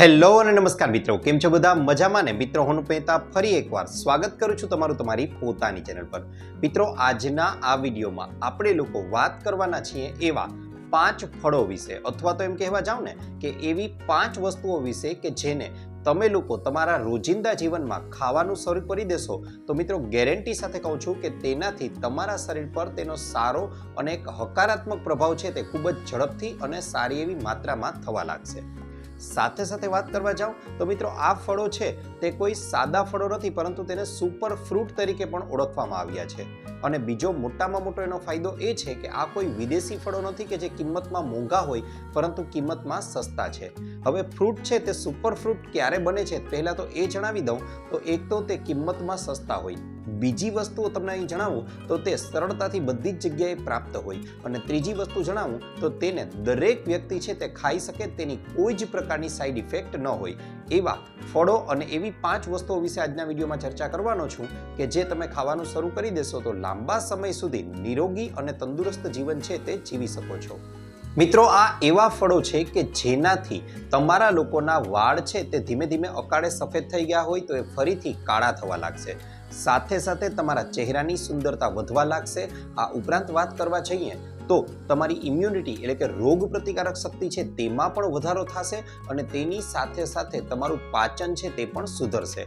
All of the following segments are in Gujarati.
હેલો અને નમસ્કાર મિત્રો, કેમ છો બધા? મજામાં ને? મિત્રો, હું પહેતા ફરી એકવાર સ્વાગત કરું છું તમારું તમારી પોતાની ચેનલ પર. મિત્રો, આજના આ વિડીયોમાં આપણે લોકો વાત કરવાના છીએ એવા પાંચ ફળો વિશે. અથવા તો એમ કહેવા જાવ ને કે એવી પાંચ વસ્તુઓ વિશે કે જેને તમે લોકો તમારા રોજિંદા જીવનમાં ખાવાનું શરૂ કરી દેશો, તો મિત્રો, ગેરંટી સાથે કહું છું કે તેનાથી તમારા શરીર પર તેનો સારો અને એક હકારાત્મક પ્રભાવ છે તે ખૂબ જ ઝડપથી અને સારી એવી માત્રામાં થવા લાગશે. સાથે સાથે વાત કરવા જાઓ તો મિત્રો આ ફળો છે તે કોઈ સાદા ફળો નથી, પરંતુ તેને સુપર ફ્રૂટ તરીકે પણ ઓળખવામાં આવ્યા છે. અને બીજો મોટામાં મોટો એનો ફાયદો એ છે કે આ કોઈ વિદેશી ફળો નથી કે જે કિંમતમાં મોંઘા હોય, પરંતુ કિંમતમાં સસ્તા છે. હવે ફ્રૂટ છે તે સુપર ફ્રૂટ ક્યારે બને છે પહેલાં તો એ જણાવી દઉં તો એક તો તે કિંમતમાં સસ્તા હોય. બીજી વસ્તુઓ તમને અહીં જણાવું, તો તે સરળતાથી બધી જ જગ્યાએ પ્રાપ્ત હોય. અને ત્રીજી વસ્તુ જણાવું, તો તેને દરેક વ્યક્તિ છે તે ખાઈ શકે, તેની કોઈ જ પ્રકારની સાઈડ ઇફેક્ટ ન હોય. એવા ફળો અને એવી પાંચ વસ્તુઓ વિશે આજના વિડીયોમાં ચર્ચા કરવાનો છું કે જે તમે ખાવાનું શરૂ કરી દેશો, તો લાંબા સમય સુધી નિરોગી અને તંદુરસ્ત જીવન છે તે જીવી શકો છો. મિત્રો, આ એવા ફળો છે કે જેનાથી તમારા લોકોના વાળ છે તે ધીમે ધીમે અકાળે સફેદ થઈ ગયા હોય, તો એ ફરીથી કાળા થવા લાગશે. સાથે સાથે તમારા ચહેરાની સુંદરતા વધવા લાગશે. આ ઉપરાંત વાત કરવા જઈએ તો તમારી ઇમ્યુનિટી એટલે કે રોગ પ્રતિકારક શક્તિ છે તેમાં પણ વધારો થશે અને તેની સાથે સાથે તમારું પાચન છે તે પણ સુધરશે.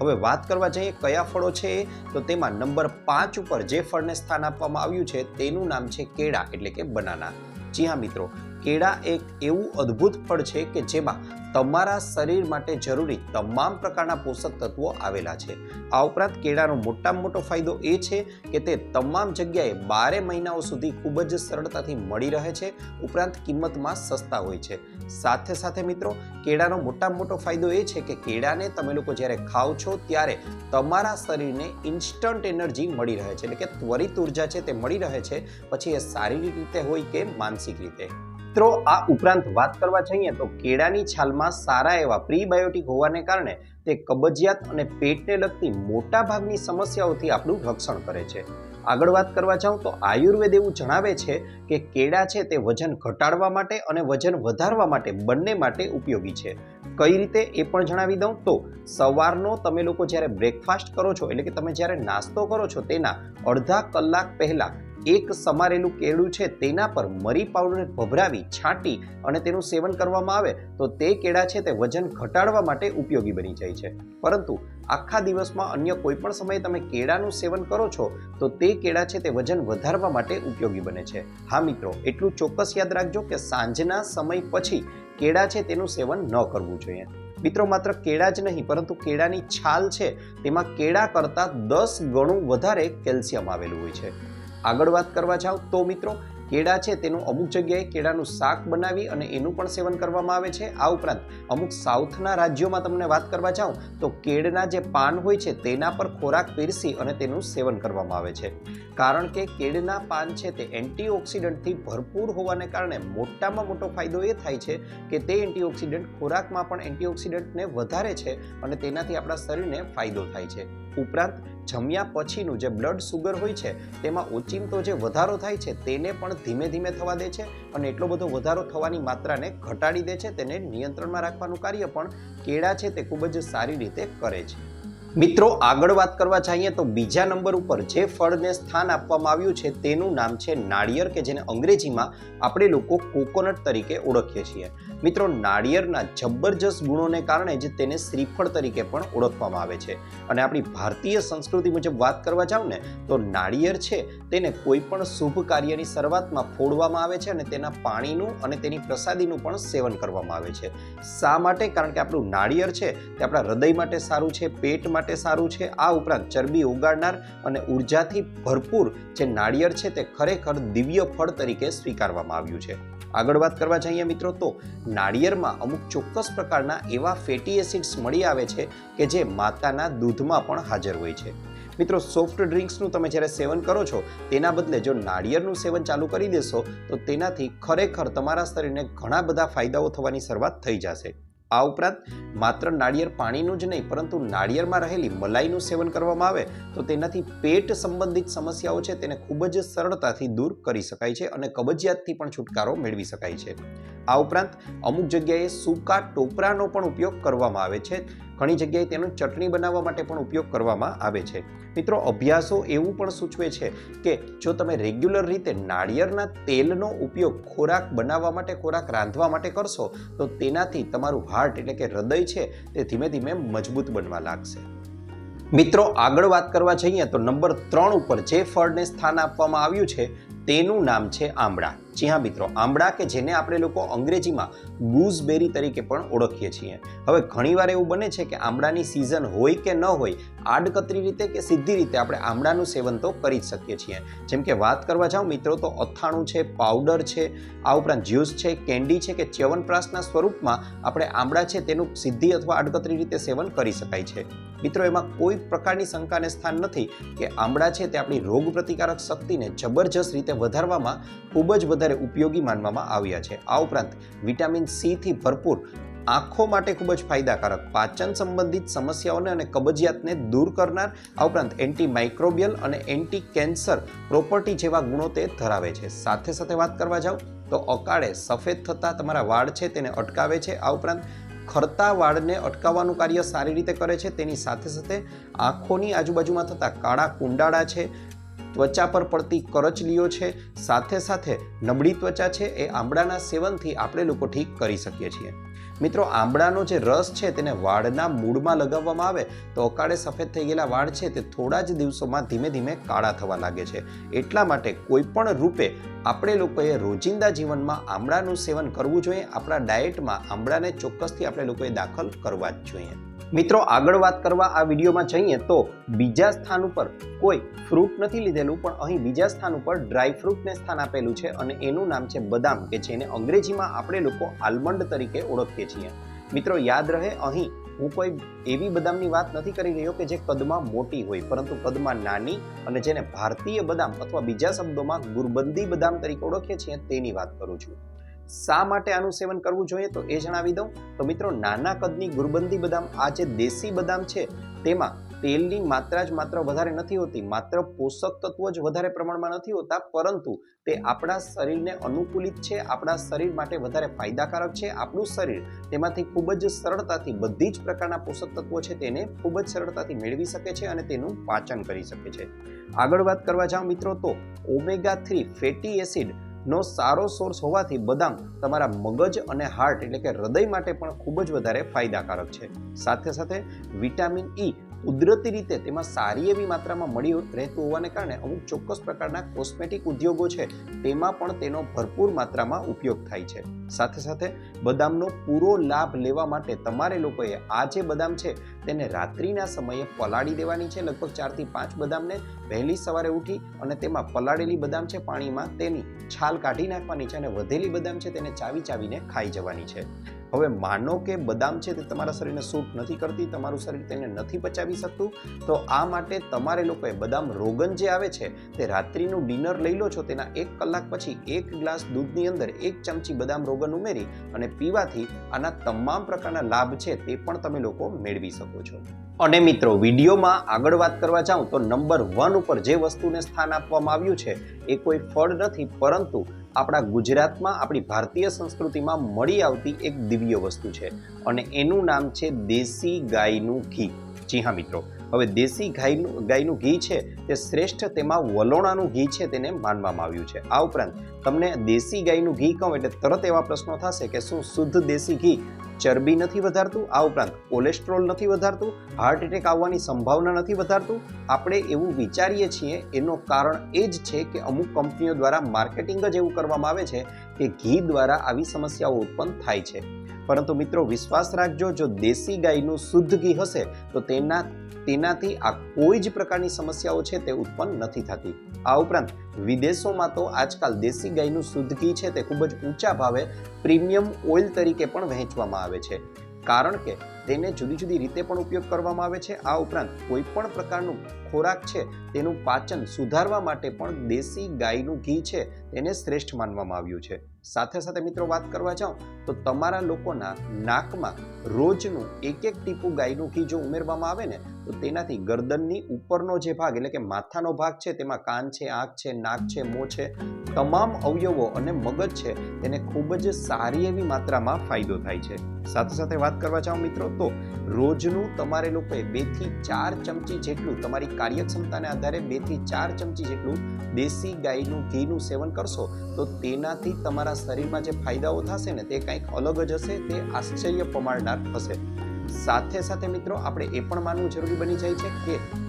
હવે વાત કરવા જઈએ કયા ફળો છે તો તેમાં નંબર પાંચ ઉપર જે ફળને સ્થાન આપવામાં આવ્યું છે તેનું નામ છે કેળા એટલે કે બનાના. જી હા મિત્રો કેળા એક એવું અદ્ભુત ફળ છે કે જેમાં તમારા શરીર માટે જરૂરી તમામ પ્રકારના પોષક તત્વો આવેલા છે. આ ઉપરાંત કેળાનો મોટામાં મોટો ફાયદો એ છે કે તે તમામ જગ્યાએ બારે મહિનાઓ સુધી ખૂબ જ સરળતાથી મળી રહે છે, ઉપરાંત કિંમતમાં સસ્તા હોય છે. સાથે સાથે મિત્રો, કેળાનો મોટામાં મોટો ફાયદો એ છે કે કેળાને તમે લોકો જ્યારે ખાઓ છો ત્યારે તમારા શરીરને ઇન્સ્ટન્ટ એનર્જી મળી રહે છે. એટલે કે ત્વરિત ઊર્જા છે તે મળી રહે છે. પછી એ શારીરિક રીતે હોય કે માનસિક રીતે. મિત્રો, આ ઉપરાંત વાત કરવા જઈએ તો કેળાની છાલમાં સારા એવા પ્રીબાયોટિક હોવાને કારણે તે કબજિયાત અને પેટને લગતી મોટા ભાગની સમસ્યાઓથી આપણું રક્ષણ કરે છે. આગળ વાત કરવા જાઉં તો આયુર્વેદ એવું જણાવે છે કે કેળા છે તે વજન ઘટાડવા માટે અને વજન વધારવા માટે બંને માટે ઉપયોગી છે. કઈ રીતે એ પણ જણાવી દઉં તો સવારનો તમે લોકો જ્યારે બ્રેકફાસ્ટ કરો છો, એટલે કે તમે જ્યારે નાસ્તો કરો છો, તેના અડધા કલાક પહેલા એક સમારેલું કેળું છે તેના પર મરી પાવડર ભભરાવી છાંટી અને તેનું સેવન કરવામાં આવે તો તે કેળા છે તે વજન ઘટાડવા માટે ઉપયોગી બની જાય છે. પરંતુ આખા દિવસમાં અન્ય કોઈ પણ સમયે તમે કેળાનું સેવન કરો છો તો તે કેળા છે તે વજન વધારવા માટે ઉપયોગી બને છે. હા મિત્રો, એટલું ચોક્કસ યાદ રાખજો કે સાંજના સમય પછી કેળા છે તેનું સેવન ન કરવું જોઈએ. મિત્રો, માત્ર કેળા જ નહીં, પરંતુ કેળાની છાલ છે તેમાં કેળા કરતાં દસ ગણું વધારે કેલ્શિયમ આવેલું હોય છે. આગળ વાત કરવા જાઓ તો મિત્રો કેળા છે તેનું અમુક જગ્યાએ કેળાનું શાક બનાવી અને એનું પણ સેવન કરવામાં આવે છે. આ ઉપરાંત અમુક સાઉથના રાજ્યોમાં તમને વાત કરવા જાઉં, તો કેળના જે પાન હોય છે તેના પર ખોરાક પીરસી અને તેનું સેવન કરવામાં આવે છે. કારણ કે કેળના પાન છે તે એન્ટીઓક્સિડન્ટથી ભરપૂર હોવાને કારણે મોટામાં મોટો ફાયદો એ થાય છે કે તે એન્ટીઓક્સિડન્ટ ખોરાકમાં પણ એન્ટીઓક્સિડન્ટને વધારે છે અને તેનાથી આપણા શરીરને ફાયદો થાય છે. ઉપરાંત જમ્યા પછીનું જે બ્લડ સુગર હોય છે તેમાં ઓચિંતો જે વધારો થાય છે તેને પણ ધીમે ધીમે થવા દે છે અને એટલો બધો વધારો થવાની માત્રાને ઘટાડી દે છે. તેને નિયંત્રણમાં રાખવાનું કાર્ય પણ કેળા છે તે ખૂબ જ સારી રીતે કરે છે. મિત્રો, આગળ વાત કરવા જઈએ તો બીજા નંબર ઉપર જે ફળને સ્થાન આપવામાં આવ્યું છે તેનું નામ છે નાળિયેર કે જેને અંગ્રેજીમાં આપણે લોકો કોકોનટ તરીકે ઓળખીએ છીએ. મિત્રો, નાળિયેરના જબરજસ્ત ગુણોને કારણે જ તેને શ્રીફળ તરીકે પણ ઓળખવામાં આવે છે. અને આપણી ભારતીય સંસ્કૃતિ મુજબ વાત કરવા જાઉં ને, તો નાળિયેર છે તેને કોઈ પણ શુભ કાર્યની શરૂઆતમાં ફોડવામાં આવે છે અને તેના પાણીનું અને તેની પ્રસાદીનું પણ સેવન કરવામાં આવે છે. શા માટે? કારણ કે આપણું નાળિયેર છે તે આપણા હૃદય માટે સારું છે, પેટ માટે સારું છે, આ ઉપરાંત ચરબી ઉગાડનાર અને ઉર્જાથી ભરપૂર જે નાળિયેર છે તે ખરેખર દિવ્ય ફળ તરીકે સ્વીકારવામાં આવ્યું છે. આગળ વાત કરવા જઈએ મિત્રો તો નાળિયેરમાં અમુક ચોક્કસ પ્રકારના એવા ફેટી એસિડ્સ મળી આવે છે કે જે માતાના દૂધમાં પણ હાજર હોય છે. મિત્રો સોફ્ટ ડ્રિંક્સનું તમે જ્યારે સેવન કરો છો, તેના બદલે જો નાળિયેરનું સેવન ચાલુ કરી દેશો, તો તેનાથી ખરેખર તમારા શરીરને ઘણા બધા ફાયદાઓ થવાની શરૂઆત થઈ જશે. આ ઉપરાંત માત્ર નાળિયેર પાણીનું જ નહીં, પરંતુ નાળિયેરમાં રહેલી મલાઈનું સેવન કરવામાં આવે, તો તેનાથી પેટ સંબંધિત સમસ્યાઓ છે, તેને ખૂબ જ સરળતાથી દૂર કરી શકાય છે અને કબજિયાતથી પણ છુટકારો મેળવી શકાય છે. આ ઉપરાંત અમુક જગ્યાએ સૂકા ટોપરાનો પણ ઉપયોગ કરવામાં આવે છે ઘણી જગ્યાએ તેનો ચટણી બનાવવા માટે પણ ઉપયોગ કરવામાં આવે છે. મિત્રો, અભ્યાસો એવું પણ સૂચવે છે કે જો તમે રેગ્યુલર રીતે નાળિયેરના તેલનો ઉપયોગ ખોરાક બનાવવા માટે, ખોરાક રાંધવા માટે કરશો, તો તેનાથી તમારું હાર્ટ એટલે કે હૃદય છે તે ધીમે ધીમે મજબૂત બનવા લાગશે. મિત્રો, આગળ વાત કરવા જઈએ તો નંબર ત્રણ ઉપર જે ફળને સ્થાન આપવામાં આવ્યું છે તેનું નામ છે આંબળા જી હા મિત્રો, આંબળા કે જેને આપણે લોકો અંગ્રેજીમાં ગૂઝબેરી તરીકે પણ ઓળખીએ છીએ. હવે ઘણીવાર એવું બને છે કે આંબળાની સિઝન હોય કે ન હોય, આડકતરી રીતે કે સીધી રીતે આપણે આંબળાનું સેવન તો કરી જ શકીએ છીએ. જેમ કે વાત કરવા જાઓ મિત્રો તો અથાણું છે, પાવડર છે, આ ઉપરાંત જ્યુસ છે, કેન્ડી છે કે ચ્યવનપ્રાશના સ્વરૂપમાં આપણે આંબળા છે તેનું સીધી અથવા આડકતરી રીતે સેવન કરી શકાય છે. મિત્રો એમાં કોઈ પ્રકારની શંકાને સ્થાન નથી કે આંબળા છે તે આપણી રોગ પ્રતિકારક શક્તિને જબરજસ્ત રીતે વધારવામાં ખૂબ જ વધારે ઉપયોગી માનવામાં આવ્યા છે. આ ઉપરાંત વિટામિન સી થી ભરપૂર આંખો માટે ખૂબ જ ફાયદાકારક, પાચન સંબંધિત સમસ્યાઓને અને કબજિયાતને દૂર કરનાર, આ ઉપરાંત એન્ટી માઇક્રોબિયલ અને એન્ટી કેન્સર પ્રોપર્ટી જેવા ગુણો તે ધરાવે છે. સાથે સાથે વાત કરવા જાઓ તો અકાળે સફેદ થતા તમારા વાળ છે તેને અટકાવે છે. આ ઉપરાંત ખરતા વાળને અટકાવવાનું કાર્ય સારી રીતે કરે છે. તેની સાથે સાથે આંખોની આજુબાજુમાં થતા કાળા કુંડાળા છે ત્વચા પર પડતી કરચલીઓ છે, સાથે સાથે નબળી ત્વચા છે, એ આંબળાના સેવનથી આપણે લોકો ઠીક કરી શકીએ છીએ. મિત્રો, આંબળાનો જે રસ છે, તેને વાળના મૂળમાં લગાવવામાં આવે, તો અકાળે સફેદ થઈ ગયેલા વાળ છે, તે થોડા જ દિવસોમાં ધીમે ધીમે કાળા થવા લાગે છે. એટલા માટે કોઈપણ રૂપે આપણે લોકોએ રોજિંદા જીવનમાં આંબળાનું સેવન કરવું જોઈએ. આપણા ડાયટમાં આંબળાને ચોક્કસથી આપણે લોકોએ દાખલ કરવા જ જોઈએ. મિત્રો, આગળ વાત કરવા આ વિડીયોમાં જઈએ તો બીજા સ્થાન ઉપર કોઈ ફ્રૂટ નથી લીધેલું, પણ અહીં બીજા સ્થાન ઉપર ડ્રાય ફ્રૂટને સ્થાન આપેલું છે અને એનું નામ છે બદામ, કે જેને અંગ્રેજીમાં આપણે લોકો આલમંડ તરીકે ઓળખીએ છીએ. મિત્રો, યાદ રહે, અહીં હું કોઈ એવી બદામની વાત નથી કરી રહ્યો કે જે કદમાં મોટી હોય, પરંતુ કદમાં નાની અને જેને ભારતીય બદામ અથવા બીજા શબ્દોમાં ગુરબંદી બદામ તરીકે ઓળખીએ છીએ તેની વાત કરું છું. શા માટે આનું સેવન કરવું જોઈએ તો એ જણાવી દઉં. તો મિત્રો, નાના કદની ગુરબંદી બદામ, આ જે દેશી બદામ છે, તેમાં તેલની માત્રા જ માત્ર વધારે નથી હોતી, માત્ર પોષક તત્વો જ વધારે પ્રમાણમાં નથી હોતા, પરંતુ તે આપણા શરીરને અનુકૂલિત છે, આપણા શરીર માટે વધારે ફાયદાકારક છે. આપણું શરીર તેમાંથી ખૂબ જ સરળતાથી બધી જ પ્રકારના પોષક તત્વો છે તેને ખૂબ જ સરળતાથી મેળવી શકે છે અને તેનું પાચન કરી શકે છે. આગળ વાત કરવા જાઓ મિત્રો તો, ઓમેગા થ્રી ફેટી એસિડ નો સારો સોર્સ હોવાથી બદામ તમારા મગજ અને હાર્ટ એટલે કે હૃદય માટે પણ ખૂબ જ વધારે ફાયદાકારક છે. સાથે સાથે વિટામિન ઈ કુદરતી રીતે તેમાં સારી એવી માત્રામાં મળી રહેતું હોવાને કારણે અમુક ચોક્કસ પ્રકારના કોસ્મેટિક ઉદ્યોગો છે, તેમાં પણ તેનો ભરપૂર માત્રામાં ઉપયોગ થાય છે. સાથે સાથે બદામનો પૂરો લાભ લેવા માટે તમારે લોકોએ આ જે બદામ છે, તેને રાત્રિના સમયે પલાળી દેવાની છે. લગભગ ચારથી પાંચ બદામને વહેલી સવારે ઉઠી અને તેમાં પલાળેલી બદામ છે, પાણીમાં તેની છાલ કાઢી નાખવાની છે અને વધેલી બદામ છે, તેને ચાવી ચાવીને ખાઈ જવાની છે. હવે માનો કે બદામ છે તે તમારા શરીરને સૂટ નથી કરતી, તમારું શરીર તેને નથી પચાવી શકતું, તો આ માટે તમારે લોકોએ બદામ રોગન જે આવે છે તે રાત્રિનું ડિનર લઈ લો છો, તેના એક કલાક પછી એક ગ્લાસ દૂધની અંદર એક ચમચી બદામ રોગન ઉમેરી અને પીવાથી આના તમામ પ્રકારના લાભ છે તે પણ તમે લોકો મેળવી શકો છો. અને મિત્રો, વિડીયોમાં આગળ વાત કરવા જાઉં તો નંબર વન ઉપર જે વસ્તુને સ્થાન આપવામાં આવ્યું છે, એ કોઈ ફળ નથી, પરંતુ આપણા ગુજરાતમાં, આપણી ભારતીય સંસ્કૃતિમાં મળી આવતી એક દિવ્ય વસ્તુ છે અને એનું નામ છે દેશી ગાયનું ઘી. જી હા મિત્રો, હવે દેશી ગાયનું ગાયનું ઘી છે તે શ્રેષ્ઠ તેમાં વલોણાનું ઘી છે તેને માનવામાં આવ્યું છે. આ ઉપરાંત તમને દેશી ગાયનું ઘી કહું એટલે તરત એવા પ્રશ્નો થશે કે શું શુદ્ધ દેશી ઘી ચરબી નથી વધારતું, આ ઉપરાંત કોલેસ્ટ્રોલ નથી વધારતું હાર્ટ એટેક આવવાની સંભાવના નથી વધારતું. આપણે એવું વિચારીએ છીએ, એનું કારણ એ જ છે કે અમુક કંપનીઓ દ્વારા માર્કેટિંગ જ એવું કરવામાં આવે છે કે ઘી દ્વારા આવી સમસ્યાઓ ઉત્પન્ન થાય છે. પરંતુ મિત્રો વિશ્વાસ રાખજો, જો દેશી ગાયનું શુદ્ધ ઘી હશે, તો તેના, તેનાથી આ કોઈ જ પ્રકારની સમસ્યાઓ છે તે ઉત્પન્ન નથી થતી. આ ઉપરાંત વિદેશોમાં તો આજકાલ દેશી ગાયનું શુદ્ધ ઘી છે તે ખૂબ જ ઊંચા ભાવે પ્રીમિયમ ઓઇલ તરીકે પણ વહેંચવામાં આવે છે. કારણ કે તેને જુદી જુદી રીતે પણ ઉપયોગ કરવામાં આવે છે. આ ઉપરાંત કોઈ પણ પ્રકારનું ખોરાક છે, તેનું પાચન સુધારવા માટે પણ દેશી ગાયનું ઘી છે, તેને શ્રેષ્ઠ માનવામાં આવ્યું છે. સાથે સાથે મિત્રો વાત કરવા જાઉં, તો તમારા લોકોના નાકમાં રોજનું એક એક ટીપું ગાયનું ઘી જો ઉમેરવામાં આવે ને, તો તેનાથી ગરદનની ઉપરનો જે ભાગ, એટલે કે માથાનો ભાગ છે, તેમાં કાન છે, આંખ છે, નાક છે, મોં છે, તમામ અવયવો અને મગજ છે, તેને ખૂબ જ સારી એવી માત્રામાં ફાયદો થાય છે. સાથે સાથે વાત કરવા જાઉં મિત્રો તો રોજનું તમારે લોકોએ બેથી ચાર ચમચી જેટલું તમારી કાર્યક્ષમતાને આધારે બેથી ચાર ચમચી જેટલું દેશી ગાયનું ઘીનું સેવન કરશો, તો તેનાથી તમારા શરીરમાં જે ફાયદાઓ થશે ને તે કંઈક અલગ જ હશે, તે આશ્ચર્ય પમાડનાર થશે. સાથે સાથે મિત્રો, આપણે એ પણ માનવું જરૂરી બની જાય છે કે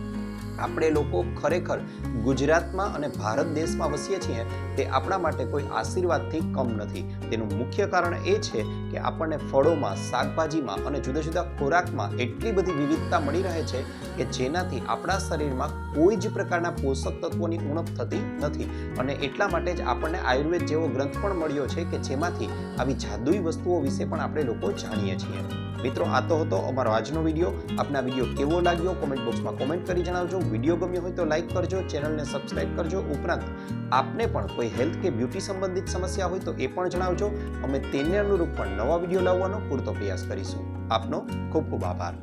આપણે લોકો ખરેખર ગુજરાતમાં અને ભારત દેશમાં વસીએ છીએ, તે આપણા માટે કોઈ આશીર્વાદથી કમ નથી. તેનું મુખ્ય કારણ એ છે કે આપણને ફળોમાં, શાકભાજીમાં અને જુદા જુદા ખોરાકમાં એટલી બધી વિવિધતા મળી રહે છે કે જેનાથી આપણા શરીરમાં કોઈ જ પ્રકારના પોષક તત્વોની ઉણપ થતી નથી. અને એટલા માટે જ આપણને આયુર્વેદ જેવો ગ્રંથ પણ મળ્યો છે કે જેમાંથી આવી જાદુઈ વસ્તુઓ વિશે પણ આપણે લોકો જાણીએ છીએ. મિત્રો, આ તો હતો અમારો આજનો વીડિયો. આપના વીડિયો કેવો લાગ્યો? કોમેન્ટ બોક્સમાં કોમેન્ટ કરી જણાવજો. વીડિયો ગમ્યો હોય તો લાઈક કરજો. ચેનલને સબસ્ક્રાઇબ કરજો. ઉપરાંત, આપને પણ કોઈ હેલ્થ કે બ્યુટી સંબંધિત સમસ્યા હોય તો એ પણ જણાવજો. અમે તેને અનુરૂપ પણ નવા વીડિયો લાવવાનો પૂરતો પ્રયાસ કરીશું. આપનો ખૂબ ખૂબ આભાર.